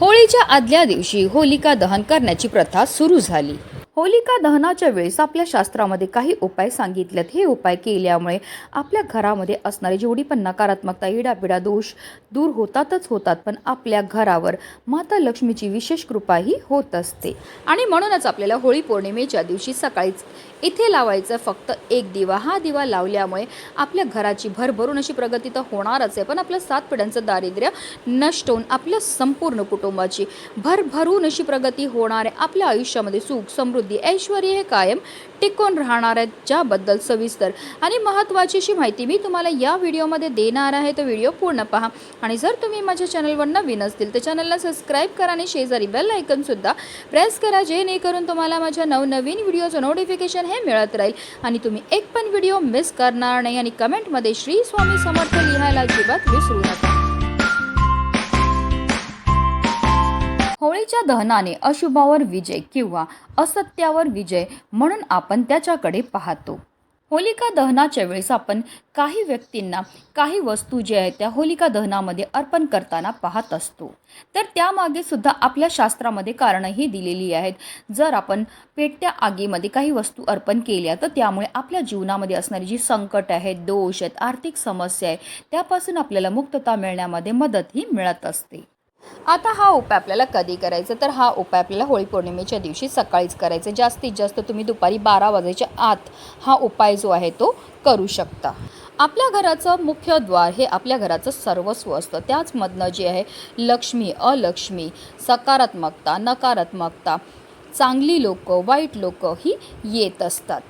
होळीच्या आदल्या दिवशी होलिका दहन करण्याची प्रथा सुरू झाली. होलिका दहनाच्या वेळेस आपल्या शास्त्रामध्ये काही उपाय सांगितलेत. हे उपाय केल्यामुळे आपल्या घरामध्ये असणारी जेवढी पण नकारात्मकता इडापिडा दोष दूर होतातच होतात पण आपल्या घरावर माता लक्ष्मीची विशेष कृपाही होत असते. आणि म्हणूनच आपल्याला होळी पौर्णिमेच्या दिवशी सकाळीच इथे लावायचं फक्त एक दिवा. हा दिवा लावल्यामुळे आपल्या घराची भरभरून अशी प्रगती तर होणारच आहे पण आपल्या सात पिढ्यांचं दारिद्र्य नष्ट होऊन आपल्या संपूर्ण कुटुंबाची भरभरून अशी प्रगती होणार आहे. आपल्या आयुष्यामध्ये सुख समृद्धी ऐश्वर हे कायम टिकून राहणार आहेत ज्याबद्दल सविस्तर आणि महत्त्वाची अशी माहिती मी तुम्हाला या व्हिडिओमध्ये देणार आहे. तो व्हिडिओ पूर्ण पहा. आणि जर तुम्ही माझ्या चॅनलवर नवीन असतील तर चॅनलला सबस्क्राईब करा आणि शेजारी बेल आयकनसुद्धा प्रेस करा जेणेकरून तुम्हाला माझ्या नवनवीन व्हिडिओचं नोटिफिकेशन हे मिळत राहील. आणि तुम्ही एक पण व्हिडिओ मिस करणार नाही आणि कमेंटमध्ये श्री स्वामी समर्थ लिहायला अजिबात विसरू नका. सत्याच्या दहनाने अशुभावर विजय किंवा असत्यावर विजय म्हणून आपण त्याच्याकडे पाहतो. होलिका दहनाच्या वेळेस आपण काही व्यक्तींना काही वस्तू ज्या आहेत त्या होलिका दहनामध्ये अर्पण करताना पाहत असतो. तर त्यामागे सुद्धा आपल्या शास्त्रामध्ये कारणंही दिलेली आहेत. जर आपण पेटत्या आगीमध्ये काही वस्तू अर्पण केल्या तर त्यामुळे आपल्या जीवनामध्ये असणारी जी संकट आहेत दोष आहेत आर्थिक समस्या आहे त्यापासून आपल्याला मुक्तता मिळण्यामध्ये मदतही मिळत असते. आता हा उपाय आपल्याला कधी करायचा? तर हा उपाय आपल्याला होळी पौर्णिमेच्या दिवशी सकाळीच करायचा. जास्तीत जास्त तुम्ही दुपारी बारा वाजायच्या आत हा उपाय जो आहे तो करू शकता. आपल्या घराचं मुख्य द्वार हे आपल्या घराचं सर्वस्व असतं. त्याचमधनं जे आहे लक्ष्मी अलक्ष्मी सकारात्मकता नकारात्मकता चांगली लोक वाईट लोक ही येत असतात.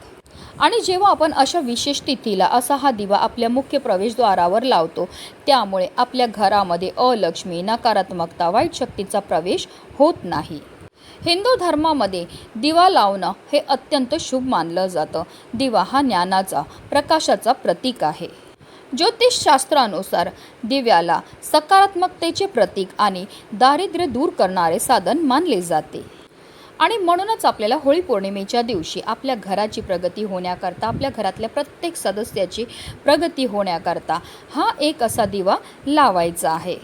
आणि जेव्हा आपण अशा विशेष तिथीला असा हा दिवा आपल्या मुख्य प्रवेशद्वारावर लावतो त्यामुळे आपल्या घरामध्ये अलक्ष्मी नकारात्मकता वाईट शक्तीचा प्रवेश होत नाही. हिंदू धर्मामध्ये दिवा लावणं हे अत्यंत शुभ मानलं जातं. दिवा हा ज्ञानाचा प्रकाशाचा प्रतीक आहे. ज्योतिषशास्त्रानुसार दिव्याला सकारात्मकतेचे प्रतीक आणि दारिद्र्य दूर करणारे साधन मानले जाते. आणि म्हणूनच आपल्याला होळी पौर्णिमेच्या दिवशी आपल्या घराची प्रगती होण्याकरता आपल्या घरातल्या प्रत्येक सदस्याची प्रगती होण्याकरता हा एक असा दिवा लावायचा आहे.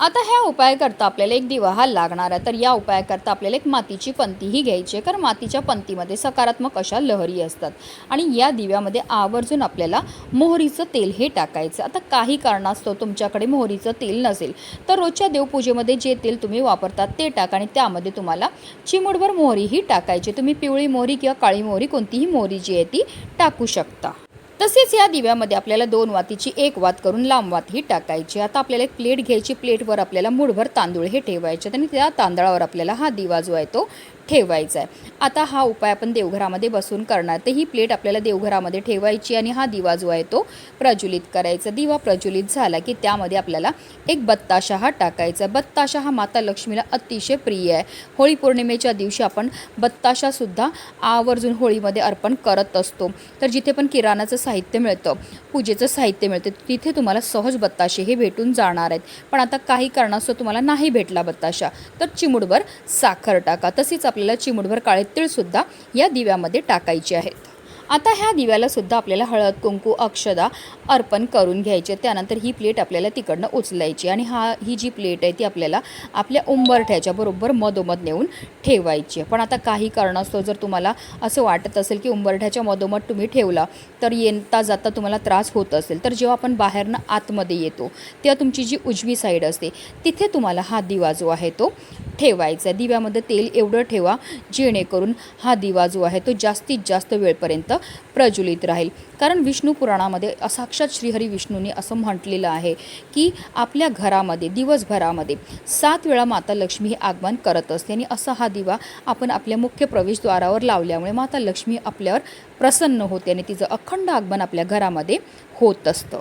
आता ह्या उपायाकरता आपल्याला एक दिवा हा लागणार आहे. तर या उपायाकरता आपल्याला एक मातीची पंतीही घ्यायची आहे. कारण मातीच्या पंतीमध्ये सकारात्मक अशा लहरी असतात. आणि या दिव्यामध्ये आवर्जून आपल्याला मोहरीचं तेल हे टाकायचं आता काही कारणास्तव तुमच्याकडे मोहरीचं तेल नसेल तर रोजच्या देवपूजेमध्ये जे तेल तुम्ही वापरतात ते टाका आणि त्यामध्ये तुम्हाला चिमुडभर मोहरीही टाकायची. तुम्ही पिवळी मोहरी किंवा काळी मोहरी कोणतीही मोहरी जी आहे ती टाकू शकता. तसेच या दिव्यामध्ये आपल्याला दोन वातीची एक वात करून लांब वात ही टाकायची. आता आपल्याला एक प्लेट घ्यायची. प्लेटवर आपल्याला मुठभर तांदूळ हे ठेवायचे आणि त्या तांदळावर आपल्याला हा दिवा जो आहे तो ठेवायचा आहे आता हा उपाय आपण देवघरामध्ये बसून करणार. तर ही प्लेट आपल्याला देवघरामध्ये ठेवायची आणि हा दिवा जो आहे तो प्रज्वलित करायचा. दिवा प्रज्वलित झाला की त्यामध्ये आपल्याला एक बत्ताशा हा टाकायचा. बत्ताशा हा माता लक्ष्मीला अतिशय प्रिय आहे. होळी पौर्णिमेच्या दिवशी आपण बत्ताशासुद्धा आवर्जून होळीमध्ये अर्पण करत असतो. तर जिथे पण किराणाचं साहित्य मिळतं पूजेचं साहित्य मिळतं तिथे तुम्हाला सहज बत्ताशे हे भेटून जाणार आहेत. पण आता काही कारणास्तव तुम्हाला नाही भेटला बत्ताशा. तर चिमुडभर साखर टाका. तसेच आपल्याला चिमुडभर काळे तीळसुद्धा या दिव्यामध्ये टाकायचे आहेत. आता ह्या दिव्याला सुद्धा आपल्याला हळद कुंकू अक्षदा अर्पण करून घ्यायचे. त्यानंतर ही प्लेट आपल्याला तिकडनं उचलायची आणि हा ही जी प्लेट आहे ती आपल्याला आपल्या उंबरठ्याच्या बरोबर मधोमध नेऊन ठेवायची. आहे पण आता काही कारणास्तव जर तुम्हाला असं वाटत असेल की उंबरठ्याच्या मधोमध तुम्ही ठेवला तर येता जाता तुम्हाला त्रास होत असेल. तर जेव्हा आपण बाहेरनं आतमध्ये येतो तेव्हा तुमची जी उजवी साईड असते तिथे तुम्हाला हा दिवा जो आहे तो ठेवायचा आहे. दिव्यामध्ये तेल एवढं ठेवा जेणेकरून हा दिवा जो आहे तो जास्तीत जास्त वेळपर्यंत प्रज्वलित राहील. कारण विष्णू पुराणामध्ये साक्षात श्रीहरी विष्णूने असं म्हटलेलं आहे की आपल्या घरामध्ये दिवसभरामध्ये सात वेळा माता लक्ष्मी हे आगमन करत असते आणि असा हा दिवा आपण आपल्या मुख्य प्रवेशद्वारावर लावल्यामुळे माता लक्ष्मी आपल्यावर प्रसन्न होते आणि तिचं अखंड आगमन आपल्या घरामध्ये होत असतं.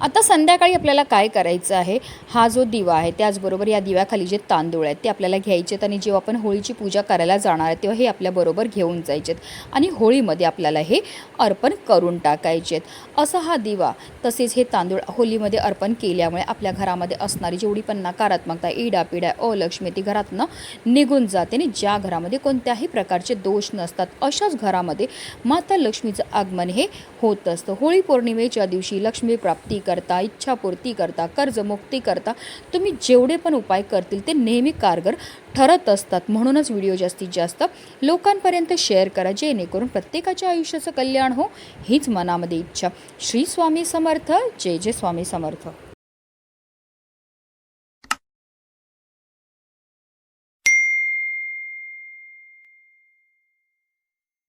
आता संध्याकाळी आपल्याला काय करायचं आहे? हा जो दिवा आहे त्याचबरोबर या दिव्याखाली जे तांदूळ आहेत ते आपल्याला घ्यायचे आहेत आणि जेव्हा आपण होळीची पूजा करायला जाणार आहे तेव्हा हे आपल्याबरोबर घेऊन जायचे आहेत आणि होळीमध्ये आपल्याला हे अर्पण करून टाकायचे आहेत. असा हा दिवा तसेच हे तांदूळ होळीमध्ये अर्पण केल्यामुळे आपल्या घरामध्ये असणारी जेवढी पण नकारात्मकता इडापिडा अलक्ष्मी ती घरातनं निघून जाते आणि ज्या घरामध्ये कोणत्याही प्रकारचे दोष नसतात अशाच घरामध्ये माता लक्ष्मीचं आगमन हे होत असतं. होळी पौर्णिमेच्या दिवशी लक्ष्मी प्राप्ती करता इच्छापूर्ती करता कर्जमुक्ती करता तुम्ही जेवढे पण उपाय करतील ते नेहमी कारगर ठरत असतात. म्हणूनच व्हिडिओ जास्तीत जास्त लोकांपर्यंत शेअर करा जेणेकरून प्रत्येकाच्या आयुष्याचं कल्याण हो हीच मनामध्ये इच्छा. श्री स्वामी समर्थ. जय जय स्वामी समर्थ.